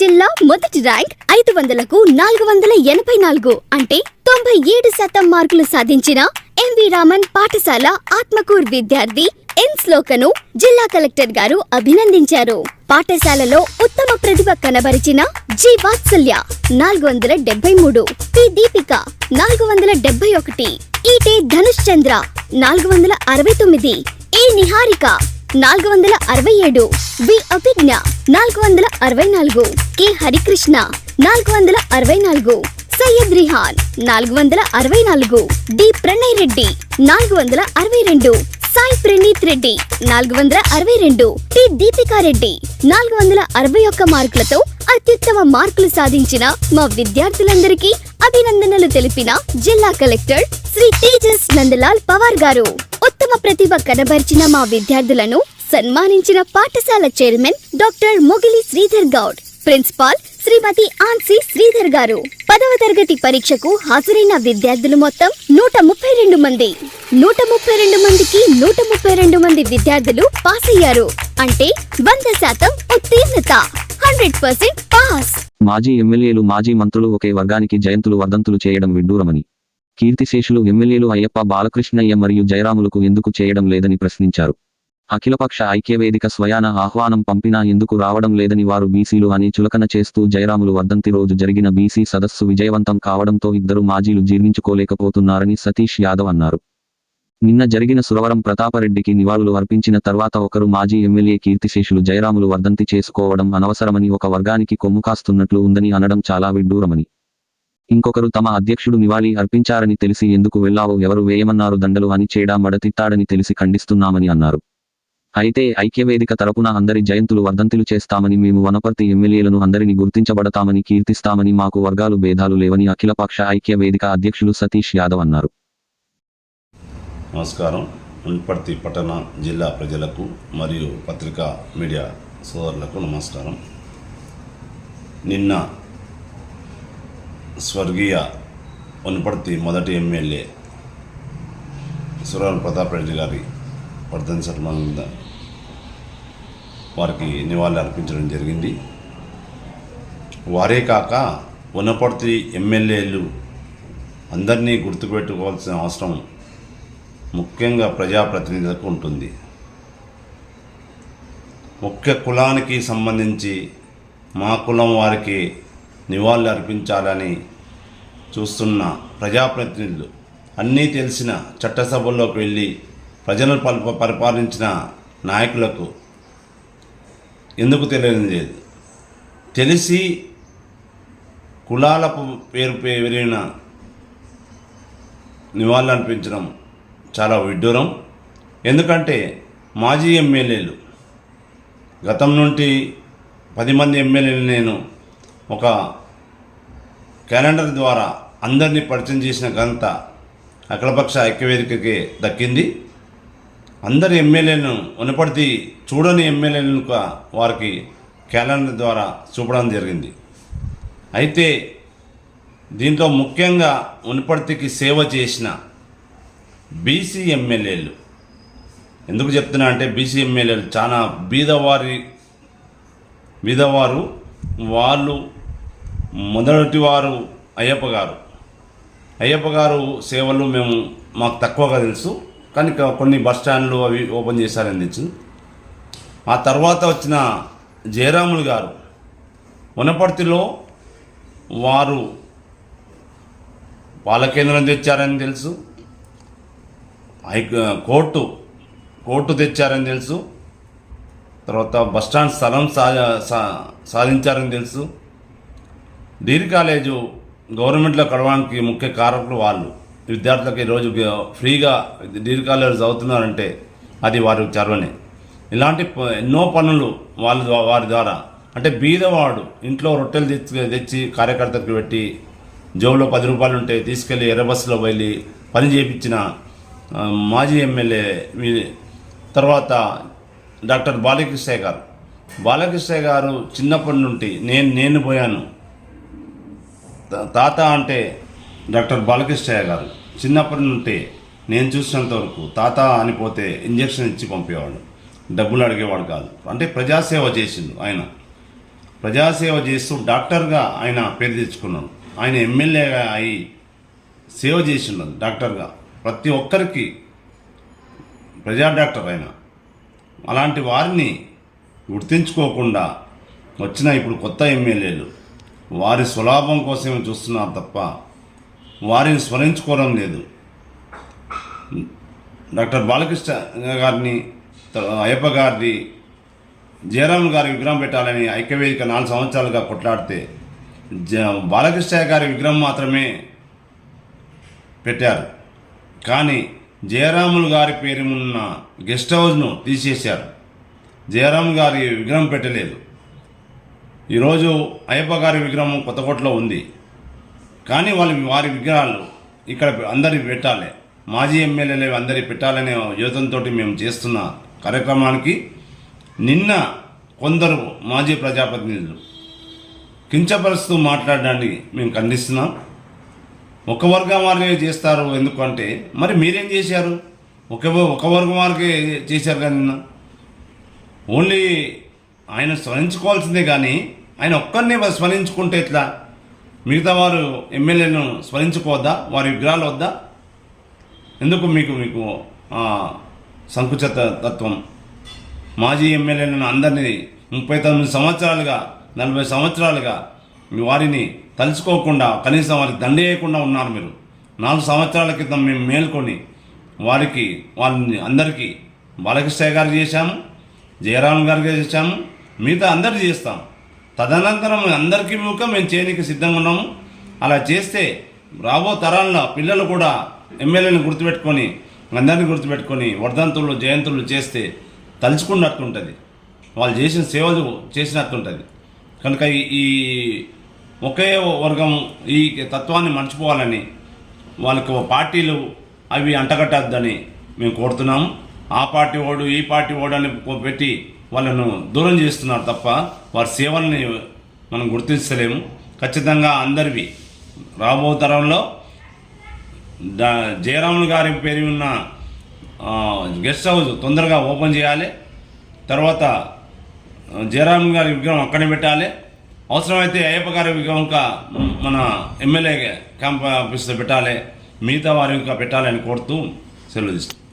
జిల్లా మొదటి ర్యాంక్ ఐదు వందలకు నాలుగు వందల ఎనభై నాలుగు. అంటే తొంభై ఏడు శాతం మార్కులు సాధించిన ఎంవి రామన్ పాఠశాల ఆత్మకూర్ విద్యార్థి ఎన్ శ్లోకను జిల్లా కలెక్టర్ గారు అభినందించారు. పాఠశాలలో ఉత్తమ ప్రతిభ కనబరిచిన జి వాత్సల్య నాలుగు వందల డెబ్బై మూడు పి దీపిక నాలుగు వందల డెబ్బై ఒకటి ఈటే ధనుష్ చంద్ర నాలుగు వందల అరవై తొమ్మిది ఏ నిహారిక నాలుగు వందల అరవై ఏడు. బి అభిజ్ఞ నాలుగు వందల అరవై నాలుగు. కె హరికృష్ణ నాలుగు వందల అరవై నాలుగు. సయ్యద్ రిహాన్ నాలుగు వందల అరవై నాలుగు. డి ప్రణయ్ రెడ్డి నాలుగు వందల అరవై రెండు. సాయి ప్రణీత్ రెడ్డి నాలుగు వందల అరవై రెండు. టి దీపికా రెడ్డి నాలుగు వందల అరవై ఒక్క మార్కులతో అత్యుత్తమ మార్కులు సాధించిన మా విద్యార్థులందరికీ అభినందనలు తెలిపిన జిల్లా కలెక్టర్ శ్రీ తేజస్ నందలాల్ పవార్ గారు. ఉత్తమ ప్రతిభ కనబరిచిన మా విద్యార్థులను సన్మానించిన పాఠశాల chairman doctor Mogili Sridhar Goud principal Shrimati Ancy Sridhar గారు. పదవ తరగతి పరీక్షకు హాజరైన విద్యార్థులు మొత్తం నూట ముప్పై రెండు మంది. నూట ముప్పై రెండు మందికి నూట ముప్పై రెండు మంది విద్యార్థులు పాస్ అయ్యారు. అంటే వంద శాతం ఉత్తీర్ణత. Hundred percent pass. మాజీ ఎమ్మెల్యేలు మాజీ మంత్రులు ఒకే వర్గానికి జయంతులు వర్ధంతులు చేయడం విడ్డూరమని. కీర్తిశేషులు ఎమ్మెల్యేలు అయ్యప్ప బాలకృష్ణయ్య మరియు జయరాములకు ఎందుకు చేయడం లేదని ప్రశ్నించారు. అఖిలపక్ష ఐక్యవేదిక స్వయాన ఆహ్వానం పంపినా ఎందుకు రావడం లేదని వారు బీసీలు అని చులకన చేస్తూ జయరాములు వర్ధంతి రోజు జరిగిన బీసీ సదస్సు విజయవంతం కావడంతో ఇద్దరు మాజీలు జీర్ణించుకోలేకపోతున్నారని సతీష్ యాదవ్ అన్నారు. నిన్న జరిగిన సురవరం ప్రతాపరెడ్డికి నివాళులు అర్పించిన తర్వాత ఒకరు మాజీ ఎమ్మెల్యే కీర్తిశేషులు జయరాములు వర్ధంతి చేసుకోవడం అనవసరమని ఒక వర్గానికి కొమ్ము కాస్తున్నట్లు ఉందని అనడం చాలా విడ్డూరమని. ఇంకొకరు తమ అధ్యక్షుడు నివాళి అర్పించారని తెలిసి ఎందుకు వెళ్ళావు ఎవరు వేయమన్నారు దండలు అని చేడా మడతిత్తాడని తెలిసి ఖండిస్తున్నామని అన్నారు. అయితే ఐక్యవేదిక తరపున అందరి జయంతులు వర్ధంతులు చేస్తామని మేము వనపర్తి ఎమ్మెల్యేలను అందరిని గుర్తించబడతామని కీర్తిస్తామని మాకు వర్గాలు భేదాలు లేవని అఖిలపక్ష ఐక్యవేదిక అధ్యక్షులు సతీష్ యాదవ్ అన్నారు. నమస్కారం. ఉన్పర్తి పట్టణ జిల్లా ప్రజలకు మరియు పత్రికా మీడియా సోదరులకు నమస్కారం. నిన్న స్వర్గీయ వనపర్తి మొదటి ఎమ్మెల్యే సురవరం ప్రతాప్ రెడ్డి గారి వర్ధన్ సందర్భంగా వారికి నివాళులు అర్పించడం జరిగింది. వారే కాక ఉనపర్తి ఎమ్మెల్యేలు అందరినీ గుర్తుపెట్టుకోవాల్సిన అవసరం ముఖ్యంగా ప్రజాప్రతినిధులకు ఉంటుంది. ముఖ్య కులానికి సంబంధించి మా కులం వారికి నివాళులు అర్పించాలని చూస్తున్న ప్రజాప్రతినిధులు. అన్నీ తెలిసిన చట్టసభల్లోకి వెళ్ళి ప్రజలను పల్ప పరిపాలించిన నాయకులకు ఎందుకు తెలియని లేదు. తెలిసి కులాల పేరు పేరిన నివాళులు అర్పించడం చాలా విడ్డూరం. ఎందుకంటే మాజీ ఎమ్మెల్యేలు గతం నుండి పది మంది ఎమ్మెల్యేలు నేను ఒక క్యాలెండర్ ద్వారా అందరినీ పరిచయం చేసిన ఘనత అఖిలపక్ష ఐక్యవేదికకి దక్కింది. అందరి ఎమ్మెల్యేలను ఉనపడితే చూడని ఎమ్మెల్యేలను వారికి క్యాలెండర్ ద్వారా చూపడం జరిగింది. అయితే దీంట్లో ముఖ్యంగా ఉనపడితికి సేవ చేసిన బీసీ ఎమ్మెల్యేలు. ఎందుకు చెప్తున్నా అంటే బీసీ ఎమ్మెల్యేలు చాలా బీదవారి బీదవారు వాళ్ళు మొదటి వారు అయ్యప్ప గారు. అయ్యప్ప గారు సేవలు మేము మాకు తక్కువగా తెలుసు. కానీ కొన్ని బస్ స్టాండ్లు అవి ఓపెన్ చేశారని తెలుసు. ఆ తర్వాత వచ్చిన జయరాములు గారు వనపర్తిలో వారు పాలకేంద్రం తెచ్చారని తెలుసు. హై కోర్టు కోర్టు తెచ్చారని తెలుసు. తర్వాత బస్టాండ్ స్థలం సా సా- సాధించారని తెలుసు. డిగ్రీ కాలేజు గవర్నమెంట్లో కడవడానికి ముఖ్య కారకులు వాళ్ళు. విద్యార్థులకు ఈరోజు ఫ్రీగా డిగ్రీ కాలేజ్ చదువుతున్నారంటే అది వారి చర్వనే. ఇలాంటి ప- ఎన్నో పనులు వాళ్ళ వారి ద్వారా. అంటే బీదవాడు ఇంట్లో రొట్టెలు తెచ్చి తెచ్చి కార్యకర్తలకు పెట్టి జోబులో పది రూపాయలు ఉంటే తీసుకెళ్ళి ఎర్ర బస్సులో వెళ్ళి పని చేయించిన మాజీ ఎమ్మెల్యే తర్వాత డాక్టర్ బాలకృష్ణయ్య గారు. బాలకృష్ణయ్య గారు చిన్నప్పటి నుండి నేను నేను పోయాను. తాత అంటే డాక్టర్ బాలకృష్ణయ్య గారు. చిన్నప్పటి నుండి నేను చూసినంత వరకు తాత అని పోతే ఇంజక్షన్ ఇచ్చి పంపేవాడు. డబ్బులు అడిగేవాడు కాదు. అంటే ప్రజాసేవ చేసిండు ఆయన. ప్రజాసేవ చేస్తూ డాక్టర్గా ఆయన పేరు తెచ్చుకున్నాడు. ఆయన ఎమ్మెల్యేగా అయి సేవ చేసిండు డాక్టర్గా. ప్రతి ఒక్కరికి ప్రజా డాక్టర్ ఆయన. అలాంటి వారిని గుర్తించుకోకుండా వచ్చిన ఇప్పుడు కొత్త ఎమ్మెల్యేలు. వారి స్వలాభం కోసమే చూస్తున్నారు తప్ప వారిని స్మరించుకోవడం లేదు. డాక్టర్ బాలకృష్ణ గారిని అయ్యప్ప గారిని జయరాములు గారి విగ్రహం పెట్టాలని ఐక్యవేదిక నాలుగు సంవత్సరాలుగా కొట్లాడితే జ బాలకృష్ణ గారి విగ్రహం మాత్రమే పెట్టారు. కానీ జయరాములు గారి పేరు ఉన్న గెస్ట్ హౌస్ను తీసేశారు. జయరాం గారి విగ్రహం పెట్టలేదు. ఈరోజు అయ్యప్ప గారి విగ్రహం కొత్తకోటలో ఉంది. కానీ వాళ్ళు వారి విగ్రహాలు ఇక్కడ అందరి పెట్టాలి. మాజీ ఎమ్మెల్యేలు అందరి పెట్టాలనే యోచనతో మేము చేస్తున్న కార్యక్రమానికి నిన్న కొందరు మాజీ ప్రజాప్రతినిధులు కించపరుస్తూ మాట్లాడడాన్ని మేము ఖండిస్తున్నాం. ఒక వర్గం వారే చేస్తారు ఎందుకంటే మరి మీరేం చేశారు? ఒక ఒక వర్గం వారికే చేశారు కానీ నిన్న. ఓన్లీ ఆయన స్మరించుకోవాల్సిందే కానీ ఆయన ఒక్కరిని స్మరించుకుంటే ఎట్లా? మిగతా వారు ఎమ్మెల్యేను స్మరించుకోవద్దా? వారి విగ్రహాలు వద్దా? ఎందుకు మీకు మీకు సంకుచత సంకుచిత తత్వం? మాజీ ఎమ్మెల్యేలను అందరినీ ముప్పై తొమ్మిది సంవత్సరాలుగా నలభై సంవత్సరాలుగా మీ వారిని తలుచుకోకుండా కనీసం వారికి దండ వేయకుండా ఉన్నారు మీరు. నాలుగు సంవత్సరాల క్రితం మేము మేల్కొని వారికి వాళ్ళని అందరికీ బాలకృష్ణ గారికి చేశాము జయరామ్ గారికి చేశాము మిగతా అందరికీ చేస్తాము తదనంతరం అందరికీ ముఖ మేము చేయడానికి సిద్ధంగా ఉన్నాము. అలా చేస్తే రాబో తరాల్లో పిల్లలు కూడా ఎమ్మెల్యేని గుర్తుపెట్టుకొని అందరినీ గుర్తుపెట్టుకొని వర్ధంతులు జయంతులు చేస్తే తలుచుకున్నట్టుంటుంది. వాళ్ళు చేసిన సేవలు చేసినట్టుంటుంది. కనుక ఈ- ఒకే వర్గం ఈ తత్వాన్ని మర్చిపోవాలని వాళ్ళకి పార్టీలు అవి అంటగట్టద్దని మేము కోరుతున్నాము. ఆ పార్టీ ఓడు ఈ పార్టీ ఓడు అని పెట్టి వాళ్ళను దూరం చేస్తున్నారు తప్ప వారి సేవల్ని మనం గుర్తించలేము. ఖచ్చితంగా అందరివి రాబో తరంలో జయరాములు గారి పేరు ఉన్న గెస్ట్ హౌస్ తొందరగా ఓపెన్ చేయాలి. తర్వాత ఆ, జయరామ్ గారి విగ్రహం అక్కడే పెట్టాలి. అవసరమైతే అయ్యప్ప గారి విగ్రహం మన ఎమ్మెల్యే క్యాంప్ ఆఫీస్లో పెట్టాలి. మిగతా వారి ఇంకా పెట్టాలని కోరుతూ సెలవు తీసుకుంటాం